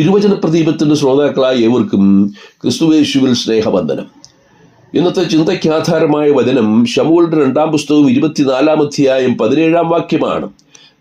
തിരുവചന പ്രദീപത്തിന്റെ ശ്രോതാക്കളായ ഏവർക്കും ക്രിസ്തുവേശുവിൽ സ്നേഹബന്ധനം ഇന്നത്തെ ചിന്തയ്ക്ക് ആധാരമായ വചനം ഷമുകളുടെ രണ്ടാം പുസ്തകം ഇരുപത്തിനാലാം അധ്യായം പതിനേഴാം വാക്യമാണ്.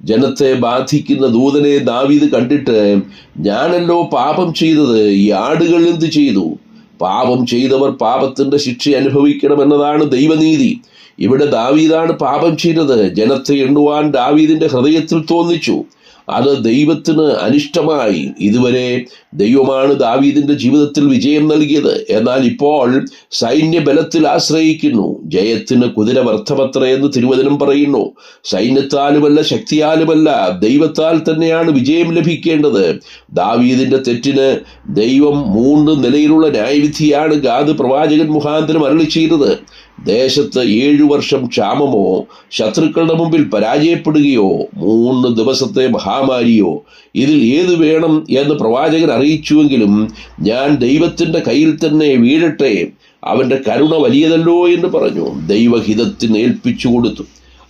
ജനത്തെ ബാധിക്കുന്ന ദൂതനെ ദാവീദ് കണ്ടിട്ട് ഞാനല്ലോ പാപം ചെയ്തത് ഈ ആടുകൾ എന്ത് ചെയ്തു? പാപം ചെയ്തവർ പാപത്തിന്റെ ശിക്ഷ അനുഭവിക്കണമെന്നതാണ് ദൈവനീതി. ഇവിടെ ദാവീദാണ് പാപം ചെയ്തത്. ജനത്തെ എണ്ണുവാൻ ദാവീദിന്റെ ഹൃദയത്തിൽ തോന്നിച്ചു. അത് ദൈവത്തിന് അനിഷ്ടമായി. ഇതുവരെ ദൈവമാണ് ദാവീദിന്റെ ജീവിതത്തിൽ വിജയം നൽകിയത്. എന്നാൽ ഇപ്പോൾ സൈന്യബലത്തിൽ ആശ്രയിക്കുന്നു. ജയത്തിന് കുതിര വർദ്ധപത്ര എന്ന് തിരുവചനം പറയുന്നു. സൈന്യത്താലുമല്ല ശക്തിയാലുമല്ല ദൈവത്താൽ തന്നെയാണ് വിജയം ലഭിക്കേണ്ടത്. ദാവീദിന്റെ തെറ്റിന് ദൈവം മൂന്ന് നിലയിലുള്ള ന്യായവിധിയാണ് ഗാദ് പ്രവാചകൻ മുഖാന്തരം അരളി ചെയ്തത്. ദേശത്ത് ഏഴു വർഷം ക്ഷാമമോ ശത്രുക്കളുടെ മുമ്പിൽ പരാജയപ്പെടുകയോ മൂന്ന് ദിവസത്തെ മഹാമാരിയോ ഇതിൽ ഏത് വേണം എന്ന് പ്രവാചകൻ അറിയിച്ചുവെങ്കിലും ഞാൻ ദൈവത്തിന്റെ കയ്യിൽ തന്നെ വീഴട്ടെ അവന്റെ കരുണ വലിയതല്ലോ എന്ന് പറഞ്ഞു. ദൈവഹിതത്തിന് ഏൽപ്പിച്ചു കൊടുത്തു.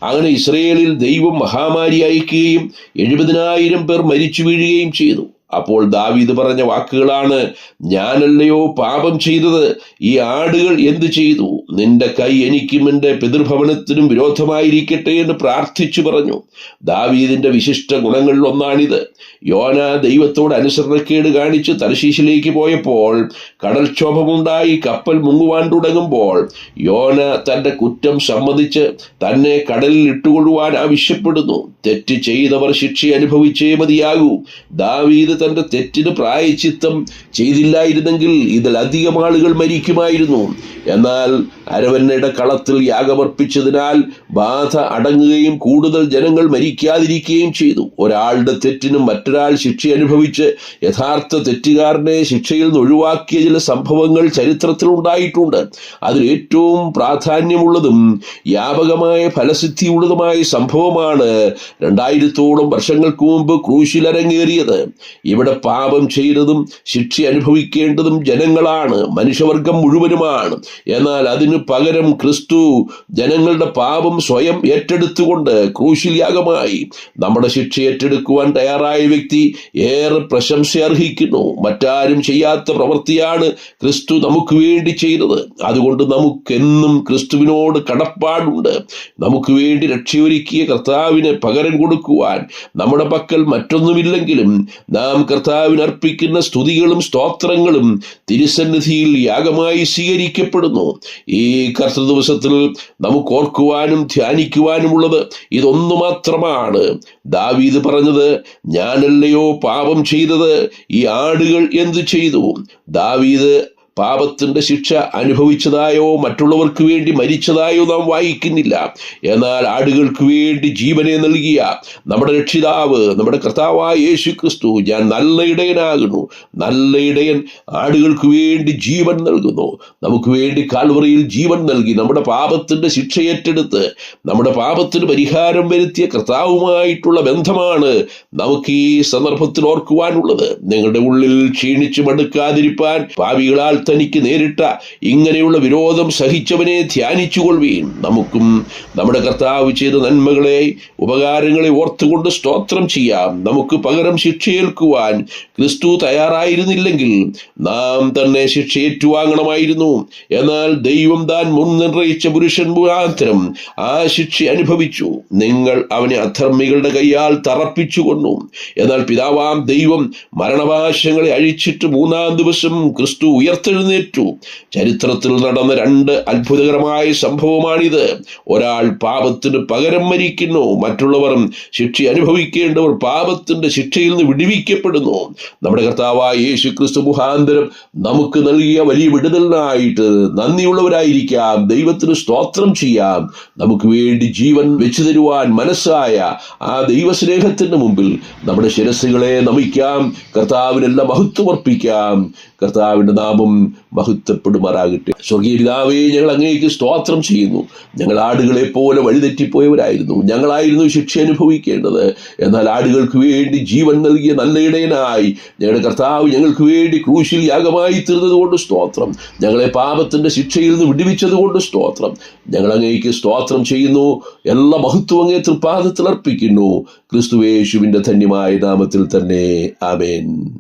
അങ്ങനെ ഇസ്രയേലിൽ ദൈവം മഹാമാരി അയക്കുകയും എഴുപതിനായിരം പേർ മരിച്ചു വീഴുകയും ചെയ്തു. അപ്പോൾ ദാവീദ് പറഞ്ഞ വാക്കുകളാണ് ഞാനല്ലയോ പാപം ചെയ്തത്? ഈ ആടുകൾ എന്തു ചെയ്തു? നിന്റെ കൈ എനിക്കും എന്റെ പിതൃഭവനത്തിനും വിരോധമായിരിക്കട്ടെ എന്ന് പ്രാർത്ഥിച്ചു പറഞ്ഞു. ദാവീദിന്റെ വിശിഷ്ട ഗുണങ്ങളിൽ ഒന്നാണിത്. യോന ദൈവത്തോട് അനുസരണക്കേട് കാണിച്ച് തലശീശിലേക്ക് പോയപ്പോൾ കടൽക്ഷോഭമുണ്ടായി കപ്പൽ മുങ്ങുവാൻ തുടങ്ങുമ്പോൾ യോന തന്റെ കുറ്റം സമ്മതിച്ച് തന്നെ കടലിൽ ഇട്ടുകൊള്ളുവാൻ ആവശ്യപ്പെടുന്നു. തെറ്റ് ചെയ്തവർ ശിക്ഷ അനുഭവിച്ചേ മതിയാകൂ. ദാവീദ് തന്റെ തെറ്റിന് പ്രായച്ചിത്തം ചെയ്തില്ലായിരുന്നെങ്കിൽ ഇതിലധികം ആളുകൾ മരിക്കുമായിരുന്നു. എന്നാൽ അരവന്നയുടെ കളത്തിൽ യാഗമർപ്പിച്ചതിനാൽ ബാധ അടങ്ങുകയും കൂടുതൽ ജനങ്ങൾ മരിക്കാതിരിക്കുകയും ചെയ്തു. ഒരാളുടെ തെറ്റിനും മറ്റൊരാൾ ശിക്ഷ അനുഭവിച്ച് യഥാർത്ഥ തെറ്റുകാരനെ ശിക്ഷയിൽ നിന്ന് ഒഴിവാക്കിയ ചില സംഭവങ്ങൾ ചരിത്രത്തിൽ ഉണ്ടായിട്ടുണ്ട്. അതിൽ ഏറ്റവും പ്രാധാന്യമുള്ളതും വ്യാപകമായ ഫലസിദ്ധിയുള്ളതുമായ സംഭവമാണ് രണ്ടായിരത്തോളം വർഷങ്ങൾക്ക് മുമ്പ് ക്രൂശിൽ അരങ്ങേറിയത്. ഇവിടെ പാപം ചെയ്തതും ശിക്ഷ അനുഭവിക്കേണ്ടതും ജനങ്ങളാണ് മനുഷ്യവർഗം മുഴുവനുമാണ്. എന്നാൽ അതിനു പകരം ക്രിസ്തു ജനങ്ങളുടെ പാപം സ്വയം ഏറ്റെടുത്തുകൊണ്ട് ക്രൂശിൽ യാഗമായി. നമ്മുടെ ശിക്ഷ ഏറ്റെടുക്കുവാൻ തയ്യാറായ വ്യക്തി ഏറെ പ്രശംസ അർഹിക്കുന്നു മറ്റാരും ചെയ്യാത്ത പ്രവൃത്തിയാണ് ക്രിസ്തു നമുക്ക് വേണ്ടി ചെയ്തത്. അതുകൊണ്ട് നമുക്കെന്നും ക്രിസ്തുവിനോട് കടപ്പാടുണ്ട്. നമുക്ക് വേണ്ടി രക്ഷയൊരുക്കിയ കർത്താവിന് പകരം കൊടുക്കുവാൻ. നമ്മുടെ പക്കൽ മറ്റൊന്നുമില്ലെങ്കിലും നാം കർത്താവിന് അർപ്പിക്കുന്ന സ്തുതികളും സ്തോത്രങ്ങളും തിരുസന്നിധിയിൽ യാഗമായി സ്വീകരിക്കപ്പെടുന്നു. ഈ കർത്തൃ ദിവസത്തിൽ നമുക്ക് ഓർക്കുവാനും ധ്യാനിക്കുവാനുമുള്ളത് ഇതൊന്നു മാത്രമാണ്. ദാവീദ് പറഞ്ഞത് ഞാനല്ലയോ പാപം ചെയ്തത്? ഈ ആടുകൾ എന്തു ചെയ്തു? ദാവീദ് പാപത്തിന്റെ ശിക്ഷ അനുഭവിച്ചതായോ മറ്റുള്ളവർക്ക് വേണ്ടി മരിച്ചതായോ നാം വായിക്കുന്നില്ല. എന്നാൽ ആടുകൾക്ക് വേണ്ടി ജീവനെ നൽകിയ നമ്മുടെ രക്ഷിതാവ് നമ്മുടെ കർത്താവായ യേശു ക്രിസ്തു ഞാൻ നല്ല ഇടയനാകുന്നു. നല്ല ഇടയൻ ആടുകൾക്ക് വേണ്ടി ജീവൻ നൽകുന്നു. നമുക്ക് വേണ്ടി കാൽവറിയിൽ ജീവൻ നൽകി നമ്മുടെ പാപത്തിന്റെ ശിക്ഷ ഏറ്റെടുത്ത് നമ്മുടെ പാപത്തിന് പരിഹാരം വരുത്തിയ കർത്താവുമായിട്ടുള്ള ബന്ധമാണ് നമുക്ക് ഈ സന്ദർഭത്തിൽ ഓർക്കുവാനുള്ളത്. നിങ്ങളുടെ ഉള്ളിൽ ക്ഷീണിച്ചു മടുക്കാതിരിപ്പാൻ പാവികളാൽ തനിക്ക് നേരിട്ട ഇങ്ങനെയുള്ള വിരോധം സഹിച്ചവനെ ധ്യാനിച്ചുകൊള്ളുകയും നമുക്കും നമ്മുടെ കർത്താവ് ചെയ്ത നന്മകളെ ഉപകാരങ്ങളെ ഓർത്തുകൊണ്ട് സ്തോത്രം ചെയ്യാം. നമുക്ക് പകരം ശിക്ഷയേൽക്കുവാൻ ക്രിസ്തു തയ്യാറായിരുന്നില്ലെങ്കിൽ നാം തന്നെ ശിക്ഷ ഏറ്റുവാങ്ങണമായിരുന്നു. എന്നാൽ ദൈവം താൻ മുൻനിർണയിച്ച പുരുഷൻ മുഖാന്തരം ആ ശിക്ഷ അനുഭവിച്ചു. നിങ്ങൾ അവനെ അധർമ്മികളുടെ കൈയാൽ തറപ്പിച്ചു എന്നാൽ പിതാവാം ദൈവം മരണവാശങ്ങളെ അഴിച്ചിട്ട് മൂന്നാം ദിവസം ക്രിസ്തു ഉയർത്തെഴുന്നേറ്റു ചരിത്രത്തിൽ നടന്ന രണ്ട് അത്ഭുതകരമായ സംഭവമാണിത്. ഒരാൾ പാപത്തിന് പകരം മരിക്കുന്നു. മറ്റുള്ളവർ ശിക്ഷ അനുഭവിക്കേണ്ടവർ പാപത്തിന്റെ ശിക്ഷയിൽ നിന്ന് വിടുവിക്കപ്പെടുന്നു. നമ്മുടെ കർത്താവായ യേശു ക്രിസ്തു മുഖാന്തരം നമുക്ക് നൽകിയ വലിയ വിടുതലിനായിട്ട് നന്ദിയുള്ളവരായിരിക്കാം. ദൈവത്തിന് സ്തോത്രം ചെയ്യാം. നമുക്ക് വേണ്ടി ജീവൻ വെച്ചു തരുവാൻ മനസ്സായ ആ ദൈവസ്നേഹത്തിന് മുമ്പിൽ നമ്മുടെ ശിരസ്സുകളെ നമിക്കാം. കർത്താവിനെല്ലാം മഹത്വമർപ്പിക്കാം. കർത്താവിന്റെ നാമം മഹത്വപ്പെടുമാറാകട്ടെ. സ്വർഗീയ പിതാവേ ഞങ്ങൾ അങ്ങേക്ക് സ്തോത്രം ചെയ്യുന്നു. ഞങ്ങൾ ആടുകളെ പോലെ വഴിതെറ്റിപ്പോയവരായിരുന്നു. ഞങ്ങളായിരുന്നു ശിക്ഷ അനുഭവിക്കേണ്ടത്. എന്നാൽ ആടുകൾക്ക് വേണ്ടി ജീവൻ നൽകിയ നല്ല ഇടയനായി ഞങ്ങളുടെ കർത്താവ് ഞങ്ങൾക്ക് വേണ്ടി ക്രൂശിൽ യാഗമായി തീർന്നതുകൊണ്ട് സ്തോത്രം. ഞങ്ങളെ പാപത്തിന്റെ ശിക്ഷയിൽ നിന്ന് വിടുവിച്ചതുകൊണ്ട് സ്തോത്രം. ഞങ്ങൾ അങ്ങേക്ക് സ്തോത്രം ചെയ്യുന്നു. എല്ലാ മഹത്വം അങ്ങേ തൃപ്പാദത്തിൽ അർപ്പിക്കുന്നു. ക്രിസ്തുവേശുവിന്റെ ധന്യമായ നാമത്തിൽ തന്നെ. ആമേൻ.